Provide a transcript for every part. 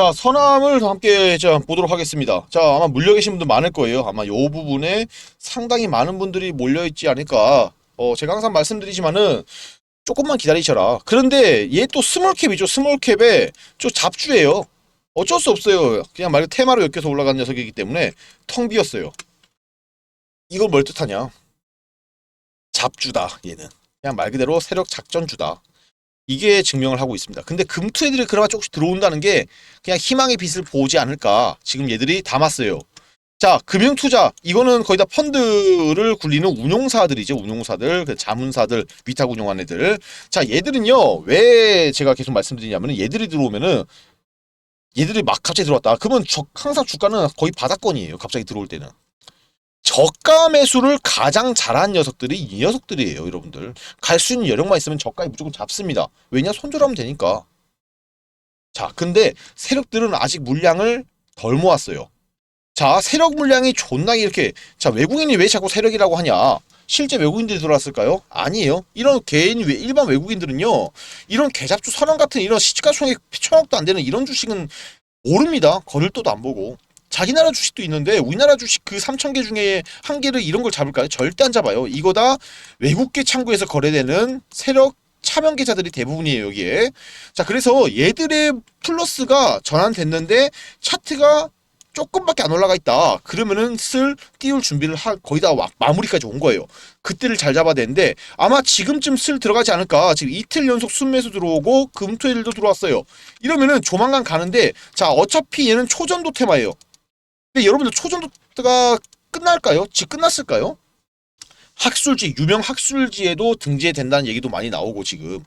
자, 서남을 함께 자, 보도록 하겠습니다. 자, 아마 물려 계신 분들 많을 거예요. 아마 요 부분에 상당히 많은 분들이 몰려 있지 않을까. 어, 제가 항상 말씀드리지만은 조금만 기다리셔라. 그런데 얘 또 스몰캡이죠. 스몰캡에 좀 잡주예요. 어쩔 수 없어요. 그냥 말 그대로 테마로 엮여서 올라간 녀석이기 때문에 텅 비었어요. 이걸 뭘 뜻하냐? 잡주다, 얘는. 그냥 말 그대로 세력 작전주다. 이게 증명을 하고 있습니다. 근데 금투 애들이 그나마 조금씩 들어온다는 게 그냥 희망의 빛을 보지 않을까. 지금 얘들이 담았어요. 자, 금융투자. 이거는 거의 다 펀드를 굴리는 운용사들이죠. 운용사들, 그 자문사들, 위탁 운용하는 애들. 자, 얘들은요, 왜 제가 계속 말씀드리냐면은 얘들이 들어오면은 얘들이 막 갑자기 들어왔다. 그러면 저, 항상 주가는 거의 바닥권이에요. 갑자기 들어올 때는. 저가 매수를 가장 잘한 녀석들이 이 녀석들이에요, 여러분들. 갈 수 있는 여력만 있으면 저가에 무조건 잡습니다. 왜냐? 손절하면 되니까. 자, 근데 세력들은 아직 물량을 덜 모았어요. 자, 세력 물량이 존나 이렇게 자, 외국인이 왜 자꾸 세력이라고 하냐? 실제 외국인들이 들어왔을까요? 아니에요. 이런 개인 외- 일반 외국인들은요. 이런 개잡주 선언 같은 이런 시가총액 천억도 안 되는 이런 주식은 모릅니다. 거들떠도 안 보고. 자기 나라 주식도 있는데 우리나라 주식 그 3천 개 중에 한 개를 이런 걸 잡을까요? 절대 안 잡아요. 이거 다 외국계 창구에서 거래되는 세력 차명 계좌들이 대부분이에요, 여기에. 자, 그래서 얘들의 플러스가 전환됐는데 차트가 조금밖에 안 올라가 있다. 그러면은 슬 띄울 준비를 하, 거의 다 와- 마무리까지 온 거예요. 그때를 잘 잡아야 되는데 아마 지금쯤 슬 들어가지 않을까. 지금 이틀 연속 순매수 들어오고 금토일도 들어왔어요. 이러면은 조만간 가는데 자 어차피 얘는 초전도 테마예요. 근데 여러분들 초전도가 끝날까요? 지 끝났을까요? 학술지 유명 학술지에도 등재된다는 얘기도 많이 나오고 지금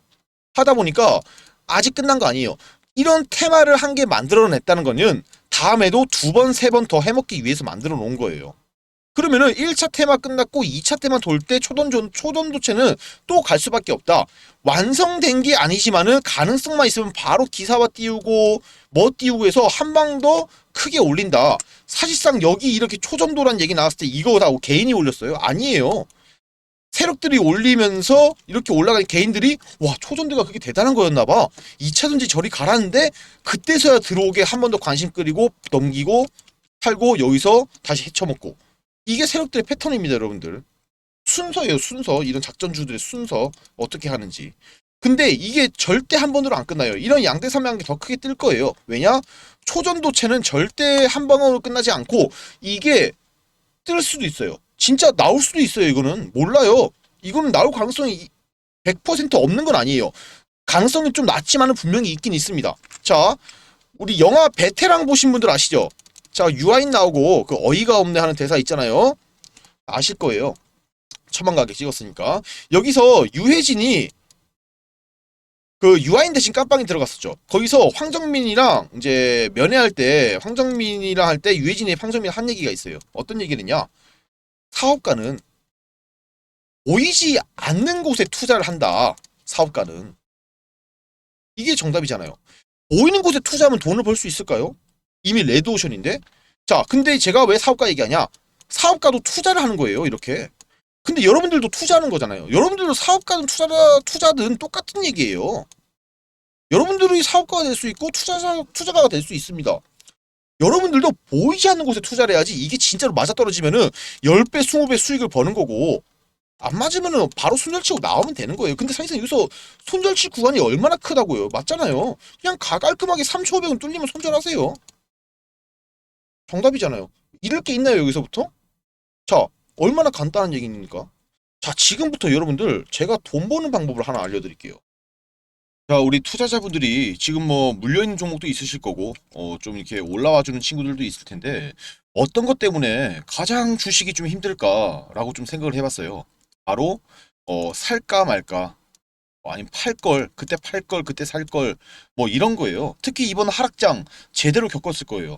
하다 보니까 아직 끝난 거 아니에요. 이런 테마를 한 개 만들어냈다는 거는 다음에도 두 번, 세 번 더 해먹기 위해서 만들어 놓은 거예요. 그러면은 1차 테마 끝났고 2차 테마 돌 때 초don조, 초don도체는 또 갈 수밖에 없다. 완성된 게 아니지만은 가능성만 있으면 바로 기사화 띄우고 뭐 띄우고 해서 한 방 더 크게 올린다. 사실상 여기 이렇게 초전도란 얘기 나왔을 때 이거 다 개인이 올렸어요? 아니에요. 세력들이 올리면서 이렇게 올라간 개인들이 와 초전도가 그게 대단한 거였나 봐. 2차든지 저리 가라는데 그때서야 들어오게 한 번 더 관심 끌이고 넘기고 팔고 여기서 다시 헤쳐먹고 이게 세력들의 패턴입니다 여러분들. 순서예요 순서. 이런 작전주들의 순서. 어떻게 하는지. 근데 이게 절대 한 번으로 안 끝나요. 이런 양대 삼양이 더 크게 뜰 거예요. 왜냐? 초전도체는 절대 한 방으로 끝나지 않고 이게 뜰 수도 있어요. 진짜 나올 수도 있어요 이거는. 몰라요. 이거는 나올 가능성이 100% 없는 건 아니에요. 가능성이 좀 낮지만은 분명히 있긴 있습니다. 자 우리 영화 베테랑 보신 분들 아시죠? 자 유아인 나오고 그 어이가 없네 하는 대사 있잖아요. 아실 거예요. 처망가게 찍었으니까 여기서 유해진이 그 유아인 대신 깜빵이 들어갔었죠. 거기서 황정민이랑 이제 면회할 때 황정민이랑 할 때 유해진이 황정민 한 얘기가 있어요. 어떤 얘기를냐? 사업가는 보이지 않는 곳에 투자를 한다. 사업가는 이게 정답이잖아요. 보이는 곳에 투자하면 돈을 벌 수 있을까요? 이미 레드오션인데? 자, 근데 제가 왜 사업가 얘기하냐? 사업가도 투자를 하는 거예요, 이렇게. 근데 여러분들도 투자하는 거잖아요. 여러분들도 사업가든 투자자, 투자든 똑같은 얘기예요. 여러분들이 사업가가 될 수 있고 투자자, 투자가가 될 수 있습니다. 여러분들도 보이지 않는 곳에 투자를 해야지 이게 진짜로 맞아떨어지면은 10배, 20배 수익을 버는 거고 안 맞으면은 바로 손절치고 나오면 되는 거예요. 근데 사실상 여기서 손절치 구간이 얼마나 크다고요. 맞잖아요. 그냥 가 깔끔하게 3,500원 뚫리면 손절하세요. 정답이잖아요. 잃을 게 있나요, 여기서부터? 자, 얼마나 간단한 얘기입니까? 자, 지금부터 여러분들 제가 돈 버는 방법을 하나 알려드릴게요. 자, 우리 투자자분들이 지금 뭐 물려있는 종목도 있으실 거고, 어, 좀 이렇게 올라와주는 친구들도 있을 텐데, 어떤 것 때문에 가장 주식이 좀 힘들까라고 좀 생각을 해봤어요. 바로, 어, 살까 말까, 어, 아니면 팔 걸, 그때 팔 걸, 그때 살 걸, 뭐 이런 거예요. 특히 이번 하락장 제대로 겪었을 거예요.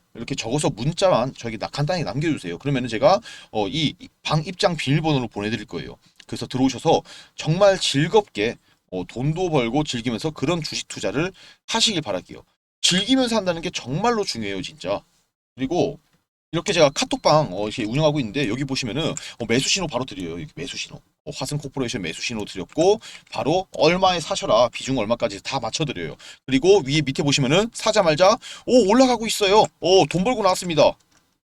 이렇게 적어서 문자만 나- 간단히 남겨주세요. 그러면은 제가 어, 이 방 입장 비밀번호를 보내드릴 거예요. 그래서 들어오셔서 정말 즐겁게 어, 돈도 벌고 즐기면서 그런 주식 투자를 하시길 바랄게요. 즐기면서 한다는 게 정말로 중요해요, 진짜. 그리고 이렇게 제가 카톡방 어, 이렇게 운영하고 있는데 여기 보시면은 어, 매수 신호 바로 드려요. 이렇게 매수 신호. 어, 화승 코퍼레이션 매수 신호 드렸고 바로 얼마에 사셔라 비중 얼마까지 다 맞춰 드려요. 그리고 위에 밑에 보시면은 사자 말자 오 올라가고 있어요. 오 돈 벌고 나왔습니다.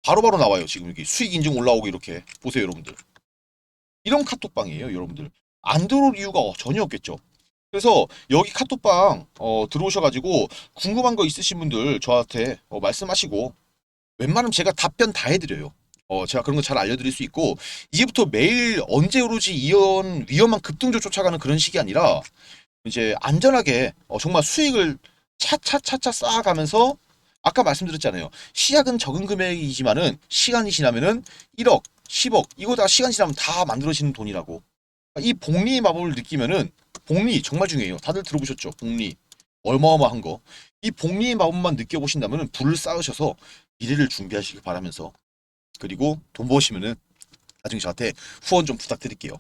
바로바로 나와요. 지금 여기 수익 인증 올라오고 이렇게 보세요, 여러분들. 이런 카톡방이에요, 여러분들. 안 들어올 이유가 전혀 없겠죠. 그래서 여기 카톡방 어, 들어오셔가지고 궁금한 거 있으신 분들 저한테 어, 말씀하시고 웬만하면 제가 답변 다 해드려요. 어, 제가 그런 거 잘 알려드릴 수 있고 이제부터 매일 언제 오르지 이런 위험한 급등조 쫓아가는 그런 식이 아니라 이제 안전하게 어, 정말 수익을 차차차차 쌓아가면서 아까 말씀드렸잖아요. 시작은 적은 금액이지만은 시간이 지나면은 1억, 10억 이거 다 시간 지나면 다 만들어지는 돈이라고. 이 복리의 마법을 느끼면은 복리 정말 중요해요. 다들 들어보셨죠? 복리 어마어마한 거. 이 복리의 마법만 느껴보신다면은 불을 쌓으셔서 미래를 준비하시길 바라면서 그리고 돈 버시면은 나중에 저한테 후원 좀 부탁드릴게요.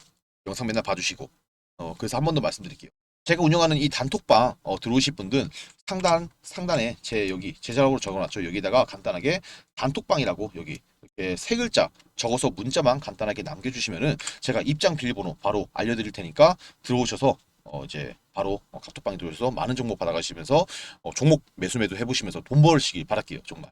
영상 맨날 봐주시고 어 그래서 한 번 더 말씀드릴게요. 제가 운영하는 이 단톡방 어, 들어오실 분들은 상단 상단에 제 여기 제자락으로 적어놨죠. 여기다가 간단하게 단톡방이라고 여기 이렇게 세 글자 적어서 문자만 간단하게 남겨주시면은 제가 입장 비밀번호 바로 알려드릴 테니까 들어오셔서 어 이제 바로 어, 카톡방에 들어오셔서 많은 정보 받아가시면서 어, 종목 매수 매도 해보시면서 돈 벌시길 바랄게요 정말.